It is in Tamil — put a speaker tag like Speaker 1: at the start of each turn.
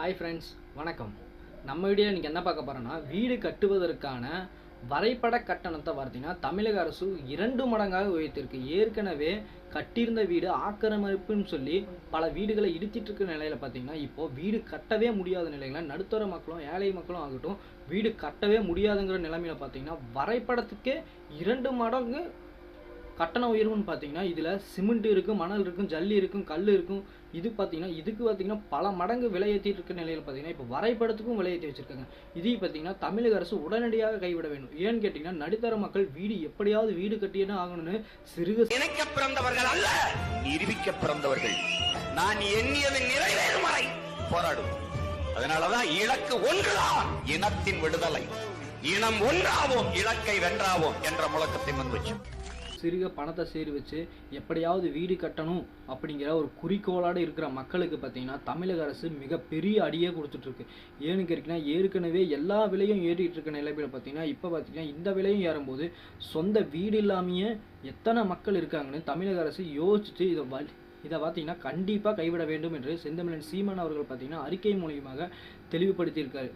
Speaker 1: ஹாய் ஃப்ரெண்ட்ஸ் வணக்கம். நம்ம வீடியோ இன்றைக்கி என்ன பார்க்க போகிறோன்னா வீடு கட்டுவதற்கான வரைபட கட்டணத்தை பார்த்தீங்கன்னா தமிழக அரசு இரண்டு மடங்காக உயர்த்திருக்கு ஏற்கனவே கட்டியிருந்த வீடு ஆக்கிரமிப்புன்னு சொல்லி பல வீடுகளை இடிச்சிட்டு இருக்க நிலையில் பார்த்தீங்கன்னா இப்போ வீடு கட்டவே முடியாத நிலையில நடுத்தர மக்களும் ஏழை மக்களும் ஆகட்டும் வீடு கட்டவே முடியாதுங்கிற நிலைமையில பார்த்தீங்கன்னா வரைபடத்துக்கே இரண்டு மடங்கு கட்டண உயர்வுன்னு பார்த்தீங்கன்னா இதில் சிமெண்ட் இருக்கும் மணல் இருக்கும் ஜல்லி இருக்கும் கல் இருக்கும். இது பார்த்தீங்கன்னா இதுக்கு பார்த்தீங்கன்னா பல மடங்கு விலையேற்றிட்டு இருக்க நிலையில் பார்த்தீங்கன்னா இப்போ வரைபடத்துக்கும் விலையேற்றி வச்சிருக்காங்க. இது பார்த்தீங்கன்னா தமிழக அரசு உடனடியாக கைவிட வேண்டும். ஏன்னு கேட்டிங்கன்னா நடுத்தர மக்கள் வீடு எப்படியாவது வீடு கட்டியே ஆகணும்னு சிறுக
Speaker 2: இணைக்க பிறந்தவர்கள் அல்ல. நிரூபிக்க பிறந்தவர்கள் நான் எண்ணியது நிறைவேறும் வரை போராடும் அதனாலதான் இலக்கு ஒன்றுதான் இனத்தின் விடுதலை. இனம் ஒன்றாவோம் இலக்கை வென்றாவோம் என்ற முழக்கத்தை முன்வச்சோம்
Speaker 1: சிறுக பணத்தை சேரி வச்சு எப்படியாவது வீடு கட்டணும் அப்படிங்கிற ஒரு குறிக்கோளோடு இருக்கிற மக்களுக்கு பார்த்தீங்கன்னா தமிழக அரசு மிகப்பெரிய அடியே கொடுத்துட்ருக்கு. ஏன்னு கேட்டிங்கன்னா ஏற்கனவே எல்லா விலையும் ஏறிட்டு இருக்க நிலைமையில் பார்த்தீங்கன்னா இப்போ பார்த்தீங்கன்னா இந்த விலையும் ஏறும்போது சொந்த வீடு இல்லாமையே எத்தனை மக்கள் இருக்காங்கன்னு தமிழக அரசு யோசிச்சுட்டு இதை வலி இதை பார்த்தீங்கன்னா கண்டிப்பாக கைவிட வேண்டும் என்று செந்தமிழன் சீமான் அவர்கள் பார்த்தீங்கன்னா அறிக்கை மூலியமாக தெளிவுபடுத்தியிருக்காரு.